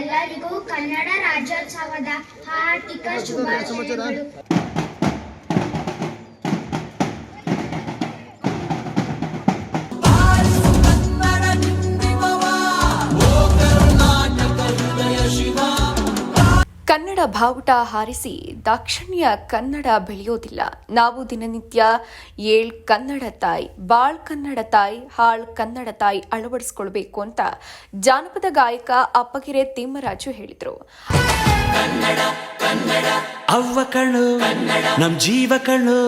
ಎಲ್ಲರಿಗೂ ಕನ್ನಡ ರಾಜ್ಯೋತ್ಸವದ ಹಾರ್ದಿಕ ಶುಭಾಶಯಗಳು. ಕನ್ನಡ ಬಾವುಟ ಹಾರಿಸಿ ದಾಕ್ಷಿಣ್ಯ ಕನ್ನಡ ಬೆಳೆಯೋದಿಲ್ಲ. ನಾವು ದಿನನಿತ್ಯ ಏಳ್ ಕನ್ನಡ ತಾಯಿ, ಬಾಳ್ ಕನ್ನಡ ತಾಯಿ, ಹಾಳ್ ಕನ್ನಡ ತಾಯಿ ಅಳವಡಿಸ್ಕೊಳ್ಬೇಕು ಅಂತ ಜಾನಪದ ಗಾಯಕ ಅಪ್ಪಗೆರೆ ತಿಮ್ಮರಾಜು ಹೇಳಿದರು. ಅವ್ವ ಕಣ್ಣು, ನಮ್ ಜೀವ ಕಣ್ಣು.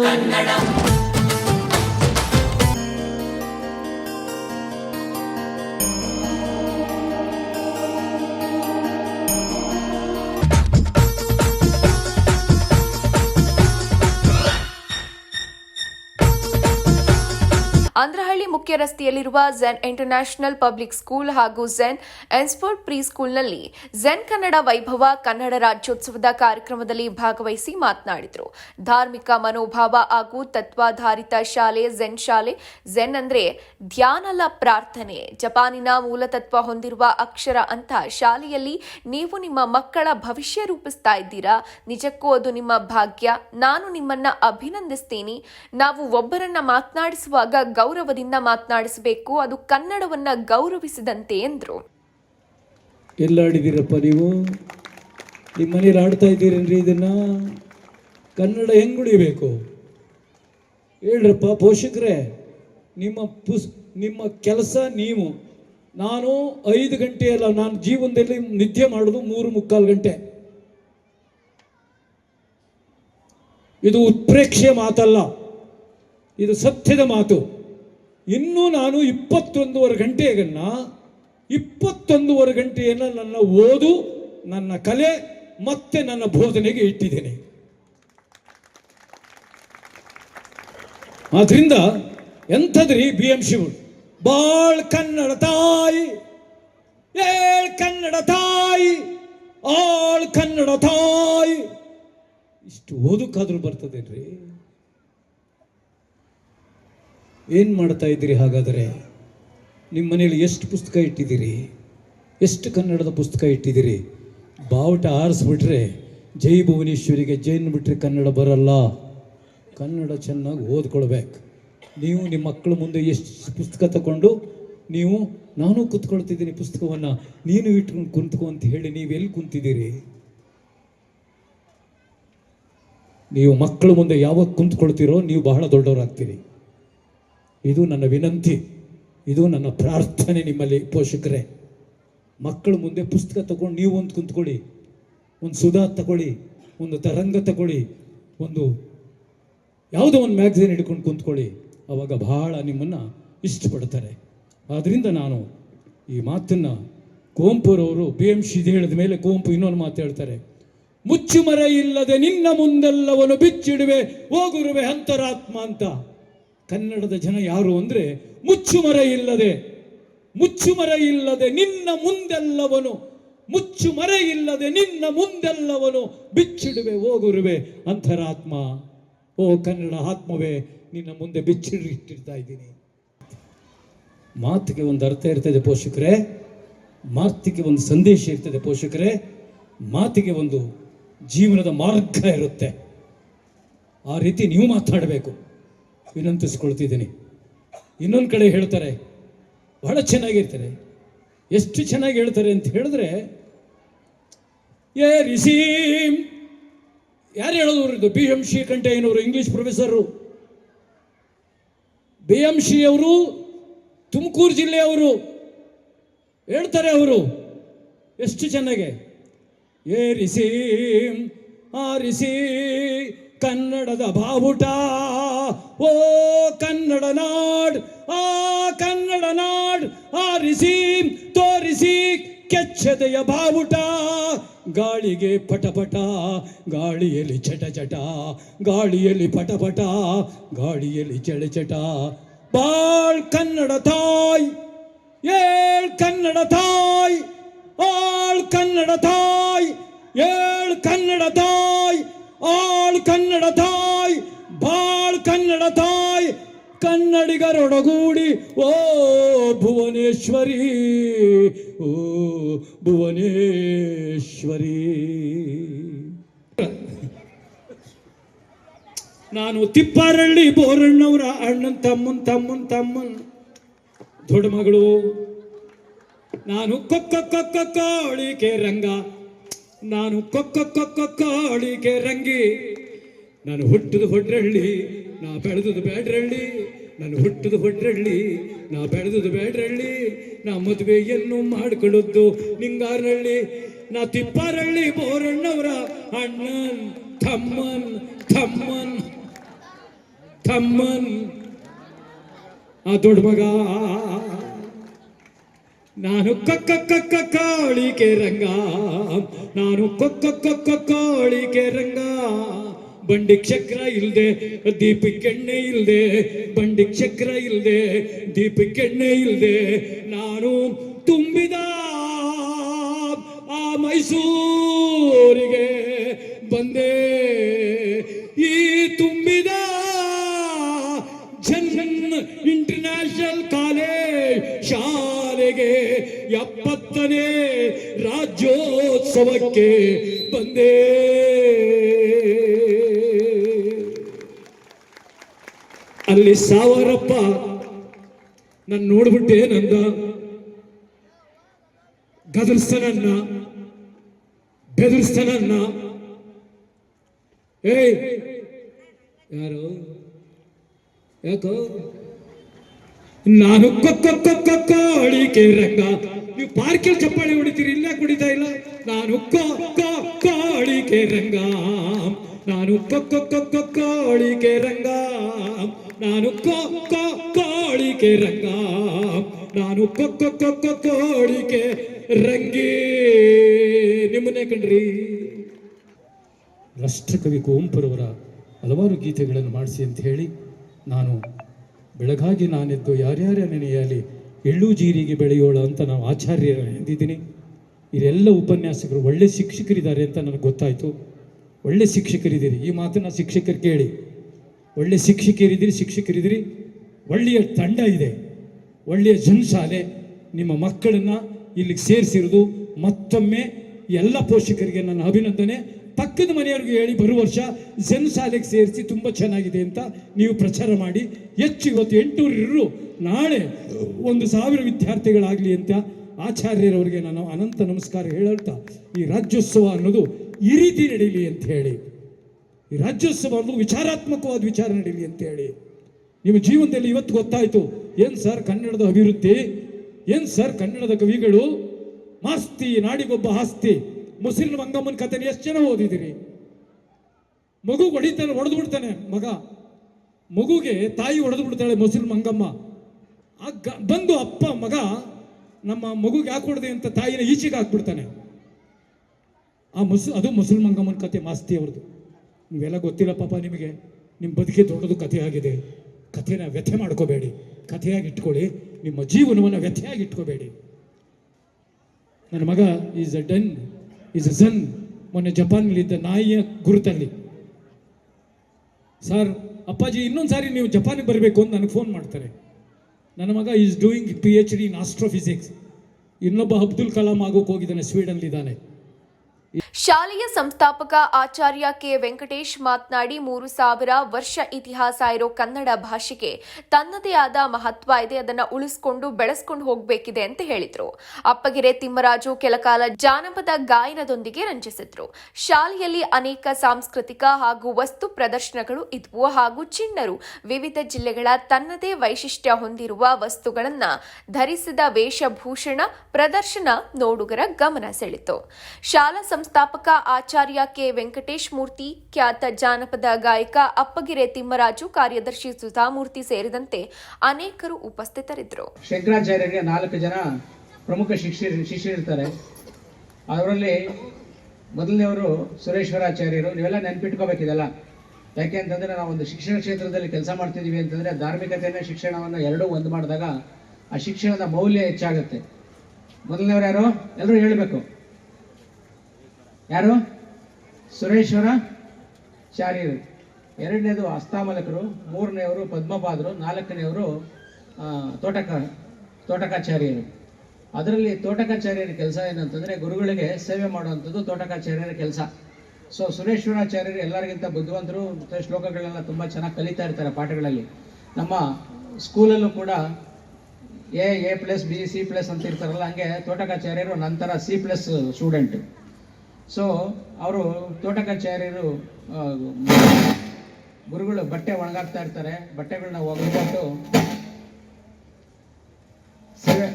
Andhra ಮುಖ್ಯ ರಸ್ತೆಯಲ್ಲಿರುವ ಝೆನ್ ಇಂಟರ್ನ್ಯಾಷನಲ್ ಪಬ್ಲಿಕ್ ಸ್ಕೂಲ್ ಹಾಗೂ ಝೆನ್ ಎನ್ಸ್ಪೋರ್ಟ್ ಪ್ರೀ ಸ್ಕೂಲ್ನಲ್ಲಿ ಝೆನ್ ಕನ್ನಡ ವೈಭವ, ಕನ್ನಡ ರಾಜ್ಯೋತ್ಸವದ ಕಾರ್ಯಕ್ರಮದಲ್ಲಿ ಭಾಗವಹಿಸಿ ಮಾತನಾಡಿದರು. ಧಾರ್ಮಿಕ ಮನೋಭಾವ ಹಾಗೂ ತತ್ವಾಧಾರಿತ ಶಾಲೆ, ಝೆನ್ ಶಾಲೆ, ಝೆನ್ ಅಂದ್ರೆ ಧ್ಯಾನಲ ಪ್ರಾರ್ಥನೆ. ಜಪಾನಿನ ಮೂಲತತ್ವ ಹೊಂದಿರುವ ಅಕ್ಷರ ಅಂತ ಶಾಲೆಯಲ್ಲಿ ನೀವು ನಿಮ್ಮ ಮಕ್ಕಳ ಭವಿಷ್ಯ ರೂಪಿಸ್ತಾ ಇದ್ದೀರಾ? ನಿಜಕ್ಕೂ ಅದು ನಿಮ್ಮ ಭಾಗ್ಯ. ನಾನು ನಿಮ್ಮನ್ನ ಅಭಿನಂದಿಸ್ತೀನಿ. ನಾವು ಒಬ್ಬರನ್ನ ಮಾತನಾಡಿಸುವಾಗ ಗೌರವದಿಂದ ಮಾತನಾಡಿಸಬೇಕು. ಅದು ಕನ್ನಡವನ್ನ ಗೌರವಿಸಿದಂತೆ ಎಂದರು. ಎಲ್ಲ ಆಡಿದ್ದೀರಪ್ಪ ನೀವು? ನಿಮ್ಮ ಮನೇಲಿ ಆಡ್ತಾ ಇದ್ದೀರೇನ್ರಿ ಇದನ್ನ? ಕನ್ನಡ ಹೆಂಗ್ ಉಳಿಬೇಕು? ಹೇಳ್ರಪ್ಪ ಪೋಷಕರೇ, ನಿಮ್ಮ ಪುಸ್, ನಿಮ್ಮ ಕೆಲಸ ನೀವು. ನಾನು ಐದು ಗಂಟೆ ಅಲ್ಲ, ನಾನು ಜೀವನದಲ್ಲಿ ನಿದ್ದೆ ಮಾಡೋದು ಮೂರು ಮುಕ್ಕಾಲು ಗಂಟೆ. ಇದು ಉತ್ಪ್ರೇಕ್ಷೆಯ ಮಾತಲ್ಲ. ಇದು ಸತ್ಯದ ಮಾತು. ಇನ್ನೂ ನಾನು ಇಪ್ಪತ್ತೊಂದುವರೆ ಗಂಟೆಗನ್ನ ಇಪ್ಪತ್ತೊಂದುವರೆ ಗಂಟೆಯನ್ನು ನನ್ನ ಓದು, ನನ್ನ ಕಲೆ ಮತ್ತೆ ನನ್ನ ಬೋಧನೆಗೆ ಇಟ್ಟಿದ್ದೇನೆ. ಆದ್ರಿಂದ ಎಂಥದ್ರಿ ಬಿ ಎಂ ಶಿವಳು ಬಾಳ್ ಕನ್ನಡ ತಾಯಿ, ಏಳ್ ಕನ್ನಡ ತಾಯಿ, ಆಳ್ ಕನ್ನಡ ತಾಯಿ. ಇಷ್ಟು ಓದಕ್ಕಾದ್ರೂ ಬರ್ತದೇನ್ರಿ? ಏನು ಮಾಡ್ತಾ ಇದ್ದೀರಿ ಹಾಗಾದರೆ? ನಿಮ್ಮ ಮನೇಲಿ ಎಷ್ಟು ಪುಸ್ತಕ ಇಟ್ಟಿದ್ದೀರಿ? ಎಷ್ಟು ಕನ್ನಡದ ಪುಸ್ತಕ ಇಟ್ಟಿದ್ದೀರಿ? ಬಾವುಟ ಆರಿಸ್ಬಿಟ್ರೆ ಜೈ ಭುವನೇಶ್ವರಿಗೆ ಜೈನ್ ಬಿಟ್ಟರೆ ಕನ್ನಡ ಬರಲ್ಲ. ಕನ್ನಡ ಚೆನ್ನಾಗಿ ಓದ್ಕೊಳ್ಬೇಕು. ನೀವು ನಿಮ್ಮ ಮಕ್ಕಳ ಮುಂದೆ ಎಷ್ಟು ಪುಸ್ತಕ ತಗೊಂಡು ನೀವು, ನಾನು ಕುತ್ಕೊಳ್ತಿದ್ದೀನಿ ಪುಸ್ತಕವನ್ನು, ನೀನು ಇಟ್ಕೊಂಡು ಕುಂತ್ಕೊ ಅಂತ ಹೇಳಿ ನೀವು ಎಲ್ಲಿ ಕುಂತಿದ್ದೀರಿ? ನೀವು ಮಕ್ಕಳ ಮುಂದೆ ಯಾವಾಗ ಕುಂತ್ಕೊಳ್ತೀರೋ, ನೀವು ಬಹಳ ದೊಡ್ಡವರಾಗ್ತೀರಿ. ಇದು ನನ್ನ ವಿನಂತಿ, ಇದು ನನ್ನ ಪ್ರಾರ್ಥನೆ ನಿಮ್ಮಲ್ಲಿ ಪೋಷಕರೇ. ಮಕ್ಕಳ ಮುಂದೆ ಪುಸ್ತಕ ತಗೊಂಡು ನೀವು ಒಂದು ಕುಂತ್ಕೊಳ್ಳಿ, ಒಂದು ಸುಧಾ ತಗೊಳ್ಳಿ, ಒಂದು ತರಂಗ ತಗೊಳ್ಳಿ, ಒಂದು ಯಾವುದೋ ಒಂದು ಮ್ಯಾಗ್ಝಿನ್ ಹಿಡ್ಕೊಂಡು ಕುಂತ್ಕೊಳ್ಳಿ. ಆವಾಗ ಬಹಳ ನಿಮ್ಮನ್ನು ಇಷ್ಟಪಡ್ತಾರೆ. ಆದ್ದರಿಂದ ನಾನು ಈ ಮಾತನ್ನು ಕುವೆಂಪುರವರು ಬಿ ಎಂ ಹೇಳಿದ ಮೇಲೆ ಕುವೆಂಪು ಇನ್ನೊಂದು ಮಾತು ಹೇಳ್ತಾರೆ. ಮುಚ್ಚುಮರೆ ಇಲ್ಲದೆ ನಿನ್ನ ಮುಂದೆಲ್ಲವನು ಬಿಚ್ಚಿಡುವೆ, ಹೋಗುರುವೆ ಅಂತರಾತ್ಮ ಅಂತ. ಕನ್ನಡದ ಜನ ಯಾರು ಅಂದರೆ ಮುಚ್ಚುಮರೆ ಇಲ್ಲದೆ ಮುಚ್ಚುಮರೆ ಇಲ್ಲದೆ ನಿನ್ನ ಮುಂದೆಲ್ಲವನು, ಮುಚ್ಚುಮರೆ ಇಲ್ಲದೆ ನಿನ್ನ ಮುಂದೆಲ್ಲವನು ಬಿಚ್ಚಿಡುವೆ ಹೋಗುರುವೆ ಅಂತರಾತ್ಮ. ಓ ಕನ್ನಡ ಆತ್ಮವೇ, ನಿನ್ನ ಮುಂದೆ ಬಿಚ್ಚಿಡಿ ಇಟ್ಟಿರ್ತಾ ಇದ್ದೀನಿ. ಮಾತಿಗೆ ಒಂದು ಅರ್ಥ ಇರ್ತದೆ ಪೋಷಕರೇ, ಮಾತಿಗೆ ಒಂದು ಸಂದೇಶ ಇರ್ತದೆ ಪೋಷಕರೇ, ಮಾತಿಗೆ ಒಂದು ಜೀವನದ ಮಾರ್ಗ ಇರುತ್ತೆ. ಆ ರೀತಿ ನೀವು ಮಾತಾಡಬೇಕು. ವಿನಂತಿಸ್ಕೊಳ್ತಿದ್ದೀನಿ. ಇನ್ನೊಂದು ಕಡೆ ಹೇಳ್ತಾರೆ, ಬಹಳ ಚೆನ್ನಾಗಿರ್ತಾರೆ. ಎಷ್ಟು ಚೆನ್ನಾಗಿ ಹೇಳ್ತಾರೆ ಅಂತ ಹೇಳಿದ್ರೆ, ಏ ರಿಸೀಮ್, ಯಾರು ಹೇಳೋದು ಇದು? ಬಿ ಎಂ ಶಿ ಕಂಠಯ್ಯನವರು English professor. B M Shri ಅವರು, ತುಮಕೂರು ಜಿಲ್ಲೆಯವರು ಹೇಳ್ತಾರೆ ಅವರು ಎಷ್ಟು ಚೆನ್ನಾಗೆ. ಏ ರಿಸೀಮ್, ಆ ರಿಸಿ, ಕನ್ನಡದ ಬಾವುಟ ಓ ಕನ್ನಡ ನಾಡ್ ಆ ಕನ್ನಡ ನಾಡ್ ಆರಿಸಿ ತೋರಿಸಿ ಕೆಚ್ಚದೆಯ ಬಾವುಟ ಗಾಳಿಗೆ ಪಟಪಟ ಗಾಳಿಯಲ್ಲಿ ಚಟ ಚಟ ಗಾಳಿಯಲ್ಲಿ ಪಟಪಟ ಗಾಳಿಯಲ್ಲಿ ಚಟ ಚಟ ಬಾಳ್ ಕನ್ನಡ ತಾಯ್ ಏಳ್ ಕನ್ನಡ ತಾಯ್ ಆಳ್ ಕನ್ನಡ ತಾಯ್ ಏಳ್ ಕನ್ನಡ ತಾಯ್ ಆಳ್ ಕನ್ನಡ ತಾಯ್ ಬಾಳ್ ಕನ್ನಡ ತಾಯ್, ಕನ್ನಡಿಗರೊಡಗೂಡಿ, ಓ ಭುವನೇಶ್ವರಿ ಓ ಭುವನೇಶ್ವರಿ. ನಾನು ತಿಪ್ಪಾರಳ್ಳಿ ಬೋರಣ್ಣವರ ಅಣ್ಣನ್ ತಮ್ಮನ್ ತಮ್ಮನ್ ತಮ್ಮನ್. ದೊಡ್ಡ ಮಗಳು. ನಾನು ಕೊಕ್ಕ ಕೊಕ್ಕ ಕಾಳಿಕೆ ರಂಗ. ನಾನು ಕೊಕ್ಕ ಕೊಕ್ಕ ಕಾಳಿಕೆ ರಂಗಿ. ನಾನು ಹುಟ್ಟಿದ ಹೊಡ್ರಳ್ಳಿ ನಾ ಬೆಳೆದದು ಬೇಡ್ರಳ್ಳಿ ನಾನು ಹುಟ್ಟದು ಹೊಡ್ರಳ್ಳಿ ನಾ ಬೆಳೆದದು ಬೇಡ್ರಳ್ಳಿ ನಾ ಮದುವೆಯನ್ನು ಮಾಡ್ಕೊಳ್ಳೋದು ನಿಂಗಾರಳ್ಳಿ ನಾ ತಿಪ್ಪಾರಳ್ಳಿ ಬೋರಣ್ಣವರ ಅಣ್ಣನ್ ತಮ್ಮನ್ ತಮ್ಮನ್ ತಮ್ಮನ್. ಆ ದೊಡ್ಡ ಮಗ ನಾನು ಕಕ್ಕ ಕಕ್ಕ ಕಾಳಿಕೆ ರಂಗ ನಾನು ಕೊಕ್ಕ ಕಕ್ಕ ಕಾಳಿಕೆ ರಂಗ ಬಂಡಿ ಚಕ್ರ ಇಲ್ದೆ ದೀಪಕ್ಕೆಣ್ಣೆ ಇಲ್ದೆ ಬಂಡಿ ಚಕ್ರ ಇಲ್ದೆ ದೀಪಕ್ಕೆಣ್ಣೆ ಇಲ್ದೆ ನಾನು ತುಂಬಿದ ಆ ಮೈಸೂರಿಗೆ ಬಂದೆ ಈ ತುಂಬಿದ ಜನ್ ಇಂಟರ್ನ್ಯಾಷನಲ್ ಕಾಲೇಜ್ ಶಾಲೆಗೆ ಎಪ್ಪತ್ತನೇ ರಾಜ್ಯೋತ್ಸವಕ್ಕೆ ಬಂದೆ ಅಲ್ಲಿ ಸಾವಾರಪ್ಪ, ನಾನು ನೋಡ್ಬಿಟ್ಟೆ ನಂದ. ಗದರ್ಸ್ತನನ್ನ ಬೆದರ್ಸ್ತನನ್ನ ಏಯ್! ಯಾರು? ಯಾಕೋ? ನಾನು ಕೊಕ್ಕ ಕೋಳಿಕೆ ರಂಗ ನೀವು ಪಾರ್ಕಲ್ಲಿ ಚಪ್ಪಾಳಿ ಹೊಡಿತೀರಿ ಇಲ್ಲ ಕುಡಿತಾ ಇಲ್ಲ. ನಾನು ಕೋ ಕೋ ಕೋಳಿಕೆ ರಂಗ. ನಾನು ಕೋಳಿಕೆ ರಂಗ. ನಾನು ಕೋಳಿಕೆ ರಂಗ. ನಾನು ಕೋಳಿಕೆ ರಂಗಿ. ನಿಮ್ಮನ್ನೇ ಕಣ್ರಿ ರಾಷ್ಟ್ರಕವಿ ಕುವೆಂಪುರವರ ಹಲವಾರು ಗೀತೆಗಳನ್ನು ಮಾಡಿಸಿ ಅಂತ ಹೇಳಿ ನಾನು ಬೆಳಗಾಗಿ ನಾನೆದ್ದು ಯಾರ್ಯಾರ ನೆನೆಯಲಿ ಎಳ್ಳು ಜೀರಿಗೆ ಬೆಳೆಯೋಳ ಅಂತ ನಾವು ಆಚಾರ್ಯರ ಎಂದಿದ್ದೀನಿ. ಇದೆಲ್ಲ ಉಪನ್ಯಾಸಕರು ಒಳ್ಳೆ ಶಿಕ್ಷಕರಿದ್ದಾರೆ ಅಂತ ನನಗೆ ಗೊತ್ತಾಯಿತು. ಒಳ್ಳೆ ಶಿಕ್ಷಕರಿದ್ದೀರಿ. ಈ ಮಾತನ್ನು ಶಿಕ್ಷಕರು ಕೇಳಿ. ಒಳ್ಳೆ ಶಿಕ್ಷಕರಿದ್ದೀರಿ ಶಿಕ್ಷಕರಿದ್ದೀರಿ. ಒಳ್ಳೆಯ ತಂಡ ಇದೆ. ಒಳ್ಳೆಯ ಜನಶಾಲೆ. ನಿಮ್ಮ ಮಕ್ಕಳನ್ನ ಇಲ್ಲಿಗೆ ಸೇರಿಸಿರೋದು ಮತ್ತೊಮ್ಮೆ ಎಲ್ಲ ಪೋಷಕರಿಗೆ ನನ್ನ ಅಭಿನಂದನೆ. ಪಕ್ಕದ ಮನೆಯವ್ರಿಗೆ ಹೇಳಿ, ಬರುವ ವರ್ಷ ಜನ್ ಶಾಲೆಗೆ ಸೇರಿಸಿ ತುಂಬ ಚೆನ್ನಾಗಿದೆ ಅಂತ ನೀವು ಪ್ರಚಾರ ಮಾಡಿ. ಹೆಚ್ಚು ಇವತ್ತು ಎಂಟುನೂರು ನಾಳೆ ಒಂದು ಸಾವಿರ ವಿದ್ಯಾರ್ಥಿಗಳಾಗಲಿ ಅಂತ ಆಚಾರ್ಯರವರಿಗೆ ನಾನು ಅನಂತ ನಮಸ್ಕಾರ ಹೇಳ್ತಾ ಈ ರಾಜ್ಯೋತ್ಸವ ಅನ್ನೋದು ಈ ರೀತಿ ನಡೀಲಿ ಅಂತ ಹೇಳಿ, ಈ ರಾಜ್ಯೋತ್ಸವ ವಿಚಾರಾತ್ಮಕವಾದ ವಿಚಾರ ನಡೀಲಿ ಅಂತ ಹೇಳಿ, ನಿಮ್ಮ ಜೀವನದಲ್ಲಿ ಇವತ್ತು ಗೊತ್ತಾಯಿತು, ಏನು ಸರ್ ಕನ್ನಡದ ಅಭಿವೃದ್ಧಿ, ಏನು ಸರ್ ಕನ್ನಡದ ಕವಿಗಳು, ಮಾಸ್ತಿ, ನಾಡಿಗೊಬ್ಬ ಆಸ್ತಿ, ಮುಸ್ಲಿಂ ಮಂಗಮ್ಮನ ಕಥೆನ ಎಷ್ಟು ಜನ ಓದಿದಿರಿ? ಮಗು ಹೊಡಿತಾನೆ ಹೊಡೆದು ಬಿಡ್ತಾನೆ ಮಗ. ಮಗುಗೆ ತಾಯಿ ಹೊಡೆದು ಬಿಡ್ತಾಳೆ ಮೊಸರು ಮಂಗಮ್ಮ ಆ ಬಂದು ಅಪ್ಪ ಮಗ ನಮ್ಮ ಮಗುಗೆ ಯಾಕೆ ಅಂತ ತಾಯಿನ ಈಚೆಗೆ ಹಾಕ್ಬಿಡ್ತಾನೆ. ಆ ಮುಸ್, ಅದು ಮುಸಲ್ಮಾನ್ ಮಂಗಮ್ಮನ ಕತೆ ಮಾಸ್ತಿ ಅವ್ರದ್ದು. ನೀವೆಲ್ಲ ಗೊತ್ತಿಲ್ಲ ಪಾಪ ನಿಮಗೆ ನಿಮ್ಮ ಬದುಕೆ ದೊಡ್ಡದು ಕಥೆ ಆಗಿದೆ ಕಥೆನ ವ್ಯಥೆ ಮಾಡ್ಕೋಬೇಡಿ. ಕಥೆಯಾಗಿ ಇಟ್ಕೊಳ್ಳಿ. ನಿಮ್ಮ ಜೀವನವನ್ನು ವ್ಯಥೆಯಾಗಿ ಇಟ್ಕೋಬೇಡಿ. ನನ್ನ ಮಗ is a done is a son ಮೊನ್ನೆ ಜಪಾನ್ನಲ್ಲಿದ್ದ ನಾಯಿಯ ಗುರುತಲ್ಲಿ. ಸರ್, ಅಪ್ಪಾಜಿ, ಇನ್ನೊಂದು ಸಾರಿ ನೀವು ಜಪಾನಿಗೆ ಬರಬೇಕು ಅಂತ ನನಗೆ ಫೋನ್ ಮಾಡ್ತಾರೆ. ನನ್ನ ಮಗ is doing P H D in astrophysics ಇನ್ನೊಬ್ಬ ಅಬ್ದುಲ್ ಕಲಾಂ ಆಗೋಕೆ ಹೋಗಿದ್ದಾನೆ, ಸ್ವೀಡನ್ಲಿದ್ದಾನೆ. ಶಾಲೆಯ ಸಂಸ್ಥಾಪಕ ಆಚಾರ್ಯ ಕೆ. ವೆಂಕಟೇಶ್ ಮಾತನಾಡಿ, ಮೂರು ಸಾವಿರ ವರ್ಷ ಇತಿಹಾಸ ಇರೋ ಕನ್ನಡ ಭಾಷೆಗೆ ತನ್ನದೇ ಆದ ಮಹತ್ವ ಇದೆ, ಅದನ್ನು ಉಳಿಸ್ಕೊಂಡು ಬೆಳೆಸ್ಕೊಂಡು ಹೋಗಬೇಕಿದೆ ಅಂತ ಹೇಳಿದ್ರು. ಅಪ್ಪಗೆರೆ, ತಿಮ್ಮರಾಜು ಕೆಲಕಾಲ ಜಾನಪದ ಗಾಯನದೊಂದಿಗೆ ರಂಜಿಸಿದ್ರು. ಶಾಲೆಯಲ್ಲಿ ಅನೇಕ ಸಾಂಸ್ಕೃತಿಕ ಹಾಗೂ ವಸ್ತು ಪ್ರದರ್ಶನಗಳು ಇದ್ವು ಹಾಗೂ ಚಿಣ್ಣರು ವಿವಿಧ ಜಿಲ್ಲೆಗಳ ತನ್ನದೇ ವೈಶಿಷ್ಟ್ಯ ಹೊಂದಿರುವ ವಸ್ತುಗಳನ್ನ ಧರಿಸಿದ ವೇಷಭೂಷಣ, ಪ್ರದರ್ಶನ ನೋಡುಗರ ಗಮನ ಸೆಳೆತು. ಶಾಲಾ ಸಂಸ್ಥಾಪಕ ಆಚಾರ್ಯ ಕೆ. ವೆಂಕಟೇಶ್ ಮೂರ್ತಿ, ಖ್ಯಾತ ಜಾನಪದ ಗಾಯಕ ಅಪ್ಪಗಿರೆ ತಿಮ್ಮರಾಜು, ಕಾರ್ಯದರ್ಶಿ ಸುಧಾಮೂರ್ತಿ ಸೇರಿದಂತೆ ಅನೇಕರು ಉಪಸ್ಥಿತರಿದ್ದರು. ಶಂಕರಾಚಾರ್ಯರಿಗೆ ನಾಲ್ಕು ಜನ ಪ್ರಮುಖ ಶಿಷ್ಯರು ಶಿಷ್ಯರಿರ್ತಾರೆ. ಅವರಲ್ಲಿ ಮೊದಲನೆಯವರು ಸುರೇಶ್ವರಾಚಾರ್ಯರು ನೀವೆಲ್ಲ ನೆನ್ಪಿಟ್ಕೋಬೇಕಿದೆಲ್ಲ. ಯಾಕೆ ಅಂತಂದ್ರೆ ನಾವು ಒಂದು ಶಿಕ್ಷಣ ಕ್ಷೇತ್ರದಲ್ಲಿ ಕೆಲಸ ಮಾಡ್ತಿದ್ದೀವಿ ಅಂತಂದ್ರೆ ಧಾರ್ಮಿಕತೆಯನ್ನು, ಶಿಕ್ಷಣವನ್ನು ಎರಡೂ ಒಂದು ಮಾಡಿದಾಗ ಆ ಶಿಕ್ಷಣದ ಮೌಲ್ಯ ಹೆಚ್ಚಾಗುತ್ತೆ. ಮೊದಲನೆಯವರು ಯಾರು? ಎಲ್ಲರೂ ಹೇಳಬೇಕು. ಯಾರು? ಸುರೇಶ್ವರ ಚಾರ್ಯರು. ಎರಡನೇದು ಅಸ್ತಾಮಲಕರು, ಮೂರನೆಯವರು ಪದ್ಮಪಾದರು, ನಾಲ್ಕನೆಯವರು ತೋಟಕ, ತೋಟಕಾಚಾರ್ಯರು. ಅದರಲ್ಲಿ ತೋಟಕಾಚಾರ್ಯರ ಕೆಲಸ ಏನಂತಂದರೆ ಗುರುಗಳಿಗೆ ಸೇವೆ ಮಾಡುವಂಥದ್ದು ತೋಟಕಾಚಾರ್ಯರ ಕೆಲಸ. ಸೊ ಸುರೇಶ್ವರಾಚಾರ್ಯರು ಎಲ್ಲರಿಗಿಂತ ಬುದ್ಧಿವಂತರು, ಮತ್ತು ಶ್ಲೋಕಗಳೆಲ್ಲ ತುಂಬ ಚೆನ್ನಾಗಿ ಕಲಿತಾ ಇರ್ತಾರೆ ಪಾಠಗಳಲ್ಲಿ. ನಮ್ಮ ಸ್ಕೂಲಲ್ಲೂ ಕೂಡ A A plus, B, C plus ಅಂತ ಇರ್ತಾರಲ್ಲ, ಹಂಗೆ ತೋಟಕಾಚಾರ್ಯರು ನಂತರ ಸಿ ಪ್ಲಸ್ ಸ್ಟೂಡೆಂಟ್. ಸೊ ಅವರು ತೋಟಕಾಚಾರ್ಯರು ಗುರುಗಳು ಬಟ್ಟೆ ಒಣಗಾಕ್ತಾ ಇರ್ತಾರೆ ಬಟ್ಟೆಗಳನ್ನ ಒಗೆದ್ಬಿಟ್ಟು ಸೇವೆ,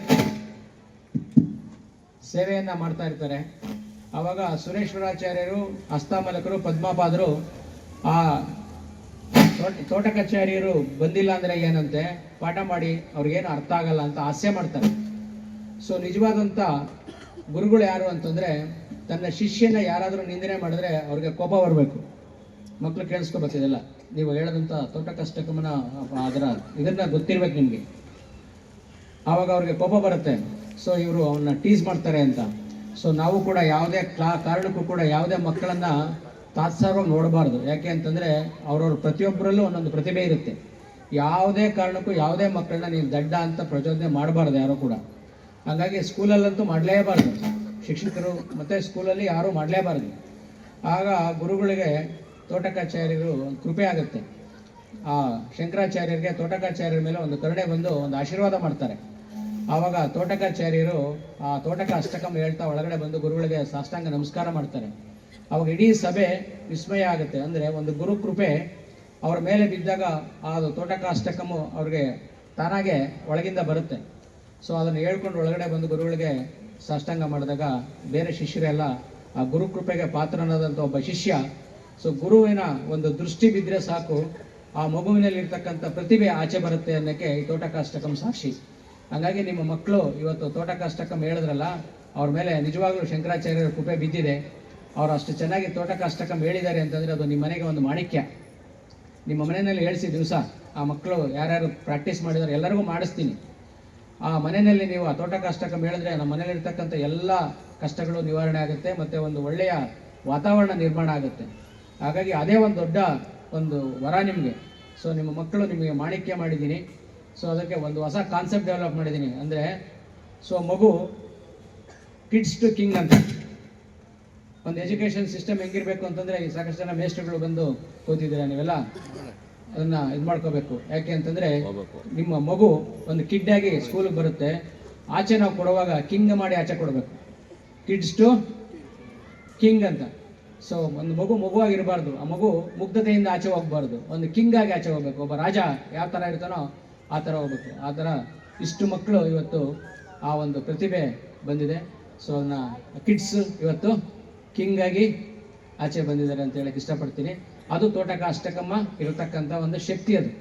ಸೇವೆಯನ್ನ ಮಾಡ್ತಾ ಇರ್ತಾರೆ. ಆವಾಗ ಸುರೇಶ್ವರಾಚಾರ್ಯರು, ಅಸ್ತಾಮಲಕರು, ಪದ್ಮಪಾದರು, ಆ ತೋಟ, ತೋಟಕಾಚಾರ್ಯರು ಬಂದಿಲ್ಲ ಅಂದ್ರೆ ಏನಂತೆ? ಪಾಠ ಮಾಡಿ, ಅವ್ರಿಗೇನು ಅರ್ಥ ಆಗಲ್ಲ ಅಂತ ಹಾಸ್ಯ ಮಾಡ್ತಾರೆ. ಸೊ ನಿಜವಾದಂಥ ಗುರುಗಳು ಯಾರು ಅಂತಂದ್ರೆ ತನ್ನ ಶಿಷ್ಯನ ಯಾರಾದರೂ ನಿಂದನೆ ಮಾಡಿದ್ರೆ ಅವ್ರಿಗೆ ಕೋಪ ಬರಬೇಕು. ಮಕ್ಕಳು ಕೇಳಿಸ್ಕೋಬೇಕು ಇದೆಲ್ಲ ನೀವು ಹೇಳದಂಥ ತೋಟಕಷ್ಟಕಮನ ಅದರ ಇದನ್ನ ಗೊತ್ತಿರ್ಬೇಕು ನಿಮಗೆ. ಆವಾಗ ಅವ್ರಿಗೆ ಕೋಪ ಬರುತ್ತೆ. ಸೊ ಇವರು ಅವನ್ನ ಟೀಸ್ ಮಾಡ್ತಾರೆ ಅಂತ. ಸೊ ನಾವು ಕೂಡ ಯಾವುದೇ ಕ್ಲಾ, ಕಾರಣಕ್ಕೂ ಕೂಡ ಯಾವುದೇ ಮಕ್ಕಳನ್ನ ತಾತ್ಸಾರವಾಗಿ ನೋಡಬಾರ್ದು. ಯಾಕೆ ಅಂತಂದ್ರೆ ಅವ್ರವ್ರ ಪ್ರತಿಯೊಬ್ಬರಲ್ಲೂ ಒಂದೊಂದು ಪ್ರತಿಭೆ ಇರುತ್ತೆ. ಯಾವುದೇ ಕಾರಣಕ್ಕೂ ಯಾವುದೇ ಮಕ್ಕಳನ್ನ ನೀವು ದಡ್ಡ ಅಂತ ಪ್ರಚೋದನೆ ಮಾಡಬಾರ್ದು ಯಾರು ಕೂಡ. ಹಾಗಾಗಿ ಸ್ಕೂಲಲ್ಲಂತೂ ಮಾಡಲೇಬಾರ್ದು. ಶಿಕ್ಷಕರು ಮತ್ತು ಸ್ಕೂಲಲ್ಲಿ ಯಾರೂ ಮಾಡಲೇಬಾರ್ದು. ಆಗ ಗುರುಗಳಿಗೆ ತೋಟಕಾಚಾರ್ಯರು ಒಂದು ಕೃಪೆ ಆಗುತ್ತೆ. ಆ ಶಂಕರಾಚಾರ್ಯರಿಗೆ ತೋಟಕಾಚಾರ್ಯರ ಮೇಲೆ ಒಂದು ಕರುಣೆ ಬಂದು ಒಂದು ಆಶೀರ್ವಾದ ಮಾಡ್ತಾರೆ. ಆವಾಗ ತೋಟಕಾಚಾರ್ಯರು ಆ ತೋಟಕ ಅಷ್ಟಕಂ ಹೇಳ್ತಾ ಒಳಗಡೆ ಬಂದು ಗುರುಗಳಿಗೆ ಸಾಷ್ಟಾಂಗ ನಮಸ್ಕಾರ ಮಾಡ್ತಾರೆ. ಅವಾಗ ಇಡೀ ಸಭೆ ವಿಸ್ಮಯ ಆಗುತ್ತೆ. ಅಂದರೆ ಒಂದು ಗುರು ಕೃಪೆ ಅವರ ಮೇಲೆ ಬಿದ್ದಾಗ ಆ ತೋಟಕ ಅಷ್ಟಕಮು ಅವ್ರಿಗೆ ತಾನಾಗೆ ಒಳಗಿಂದ ಬರುತ್ತೆ. ಸೊ ಅದನ್ನು ಹೇಳ್ಕೊಂಡು ಒಳಗಡೆ ಬಂದು ಗುರುಗಳಿಗೆ ಸಾಷ್ಟಾಂಗ ಮಾಡಿದಾಗ ಬೇರೆ ಶಿಷ್ಯರೆಲ್ಲ ಆ ಗುರು ಕೃಪೆಗೆ ಪಾತ್ರನಾದಂಥ ಒಬ್ಬ ಶಿಷ್ಯ. ಸೊ ಗುರುವಿನ ಒಂದು ದೃಷ್ಟಿ ಬಿದ್ದರೆ ಸಾಕು, ಆ ಮಗುವಿನಲ್ಲಿರ್ತಕ್ಕಂಥ ಪ್ರತಿಭೆ ಆಚೆ ಬರುತ್ತೆ ಅನ್ನೋಕ್ಕೆ ಈ ತೋಟಕಾಷ್ಟಕಂ ಸಾಕ್ಷಿ. ಹಾಗಾಗಿ ನಿಮ್ಮ ಮಕ್ಕಳು ಇವತ್ತು ತೋಟಕಾಷ್ಟಕಂ ಹೇಳಿದ್ರಲ್ಲ, ಅವ್ರ ಮೇಲೆ ನಿಜವಾಗ್ಲೂ ಶಂಕರಾಚಾರ್ಯರ ಕೃಪೆ ಬಿದ್ದಿದೆ. ಅವ್ರು ಅಷ್ಟು ಚೆನ್ನಾಗಿ ತೋಟಕಾಷ್ಟಕಂ ಹೇಳಿದ್ದಾರೆ ಅಂತಂದರೆ ಅದು ನಿಮ್ಮ ಮನೆಗೆ ಒಂದು ಮಾಣಿಕ್ಯ. ನಿಮ್ಮ ಮನೆಯಲ್ಲಿ ಹೇಳಿಸಿ ದಿವಸ, ಆ ಮಕ್ಕಳು ಯಾರ್ಯಾರು ಪ್ರಾಕ್ಟೀಸ್ ಮಾಡಿದಾರೆ ಎಲ್ಲರಿಗೂ ಮಾಡಿಸ್ತೀನಿ. ಆ ಮನೆಯಲ್ಲಿ ನೀವು ಆ ಕಮ್ಮಿ ಹೇಳಿದ್ರೆ ನಮ್ಮ ಮನೇಲಿರ್ತಕ್ಕಂಥ ಎಲ್ಲ ಕಷ್ಟಗಳು ನಿವಾರಣೆ ಆಗುತ್ತೆ ಮತ್ತು ಒಂದು ಒಳ್ಳೆಯ ವಾತಾವರಣ ನಿರ್ಮಾಣ ಆಗುತ್ತೆ. ಹಾಗಾಗಿ ಅದೇ ಒಂದು ದೊಡ್ಡ ಒಂದು ವರ ನಿಮಗೆ. ಸೊ ನಿಮ್ಮ ಮಕ್ಕಳು ನಿಮಗೆ ಮಾಣಿಕ್ಯ ಮಾಡಿದ್ದೀನಿ. ಸೊ ಅದಕ್ಕೆ ಒಂದು ಹೊಸ ಕಾನ್ಸೆಪ್ಟ್ ಡೆವಲಪ್ ಮಾಡಿದ್ದೀನಿ. ಅಂದರೆ ಸೊ ಮಗು ಕಿಡ್ಸ್ ಟು ಕಿಂಗ್ ಅಂತ. ಒಂದು ಎಜುಕೇಷನ್ ಸಿಸ್ಟಮ್ ಹೆಂಗಿರಬೇಕು ಅಂತಂದರೆ ಈ ಸಾಕಷ್ಟು ಜನ ಮೇಸ್ಟ್ರುಗಳು ಬಂದು ಕೂತಿದ್ದೀರಾ ನೀವೆಲ್ಲ? ಅದನ್ನ ಇದು ಮಾಡ್ಕೋಬೇಕು. ಯಾಕೆ ಅಂತಂದ್ರೆ ನಿಮ್ಮ ಮಗು ಒಂದು ಕಿಡ್ ಆಗಿ ಸ್ಕೂಲಿಗೆ ಬರುತ್ತೆ. ಆಚೆ ನಾವು ಕೊಡುವಾಗ ಕಿಂಗ್ ಮಾಡಿ ಆಚೆ ಕೊಡಬೇಕು. ಕಿಡ್ಸ್ ಟು ಕಿಂಗ್ ಅಂತ. ಸೊ ಒಂದು ಮಗು ಮಗುವಾಗಿರಬಾರ್ದು. ಆ ಮಗು ಮುಗ್ಧತೆಯಿಂದ ಆಚೆ ಹೋಗ್ಬಾರ್ದು. ಒಂದು ಕಿಂಗ್ ಆಗಿ ಆಚೆ ಹೋಗ್ಬೇಕು. ಒಬ್ಬ ರಾಜ ಯಾವ ಥರ ಇರ್ತಾನೋ ಆ ಥರ ಹೋಗ್ಬೇಕು. ಆ ಥರ ಇಷ್ಟು ಮಕ್ಕಳು ಇವತ್ತು ಆ ಒಂದು ಪ್ರತಿಭೆ ಬಂದಿದೆ. ಸೊ ಅದನ್ನ ಕಿಡ್ಸ್ ಇವತ್ತು ಕಿಂಗ್ ಆಗಿ ಆಚೆ ಬಂದಿದ್ದಾರೆ ಅಂತ ಹೇಳಕ್ಕೆ ಇಷ್ಟಪಡ್ತೀನಿ. ಅದು ತೋಟಕ ಅಷ್ಟಕಮ್ಮ ಇರತಕ್ಕಂಥ ಒಂದು ಶಕ್ತಿ ಅದು.